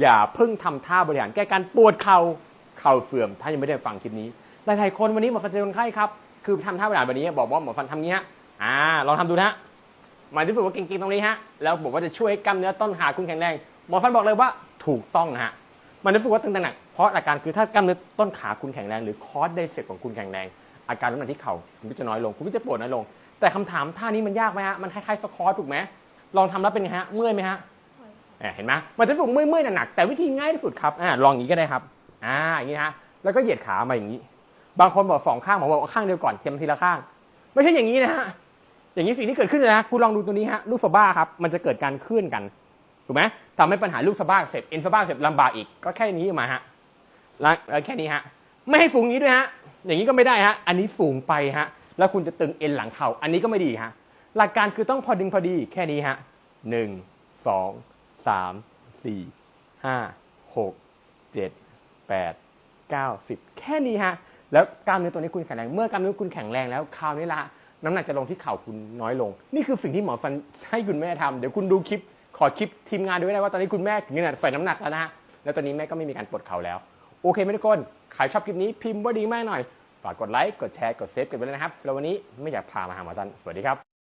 อย่าเพิ่งทำท่าบริหารแก้การปวดเข่าเข่าเสื่อม ถ้ายังไม่ได้ฟังคลิปนี้ หลายๆคนวันนี้หมอฟันเจอคนไข้ครับ คือทำท่าบริหารแบบนี้บอกว่าหมอฟันทำนี้ฮะอ่าลองทำดูนะหมายถึงฝึกว่าเก่งๆตรงนี้ฮะ แล้วบอกว่าจะช่วยกล้ามเนื้อต้นขาคุณแข็งแรง หมอฟันบอกเลยว่าถูกต้องนะฮะ มันรู้สึกว่าตึงหนัก เพราะอาการคือถ้ากล้ามเนื้อต้นขาคุณแข็งแรง หรือคอร์สไดเซปของคุณแข็งแรง อาการน้ำหนักที่เข่าคุณก็จะน้อยลง คุณก็จะปวดน้อยลง แต่คำถามท่านี้มันยากไหมฮะ มันคล้ายๆสควอตถูกไหมลองทำแล้วเป็นไงฮะ เมื่อยไหมฮะ เห็นไหมมันจะรู้สึกเมื่อยๆหนักๆแต่วิธีง่ายที่สุดครับอ่าลองอย่างนี้ก็ได้ครับอ่าอย่างนี้ฮะแล้วก็เหยียดขามาอย่างนี้ บางคนบอกสองข้างหมบอกว่าข้างเดียวก่อนเข็มทีละข้าง ไม่ใช่อย่างนี้นะฮะอย่างนี้สิ่งที่เกิดขึ้นเลยนะคุณลองดูตัวนี้ฮะลูกสะบ้าครับมันจะเกิดการเคลื่อนกันถูกไหมทำให้ปัญหาลูกสะบ้าเสร็จเอ็นสะบ้าเสร็จลำบากอีกก็แค่นี้มาฮะแล้วแค่นี้ฮะไม่ให้สูงอย่างนี้ด้วยฮะอย่างนี้ก็ไม่ได้ฮะอันนี้สูงไปฮะแล้วคุณจะตึงเอ็นหลังเข่าอันนี้ก็ไม่ดีฮะหลักการคือต้องพอดึงพอดีแค่นี้ฮะหนึ่งสอง สามสี่ห้าหกเจ็ดแปดเก้าสิบแค่นี้ฮะ แล้วกล้ามเนื้อตัวนี้คุณแข็งแรง เมื่อกล้ามเนื้อคุณแข็งแรงแล้วคราวนี้ละน้ำหนักจะลงที่เข่าคุณน้อยลง นี่คือสิ่งที่หมอฟันให้คุณแม่ทำเดี๋ยวคุณดูคลิป ขอคลิปทีมงานดูไว้ได้ว่าตอนนี้คุณแม่ถึงขนาดใส่น้ำหนักแล้วนะฮะ แล้วตอนนี้แม่ก็ไม่มีการปวดเข่าแล้ว โอเคไหมทุกคน ใครชอบคลิปนี้พิมพ์ว่าดีมากหน่อย ฝากกดไลค์ กดแชร์ กดเซฟกันไปเลยนะครับสำหรับวันนี้ไม่อยากพามาหาหมอตัน สวัสดีครับ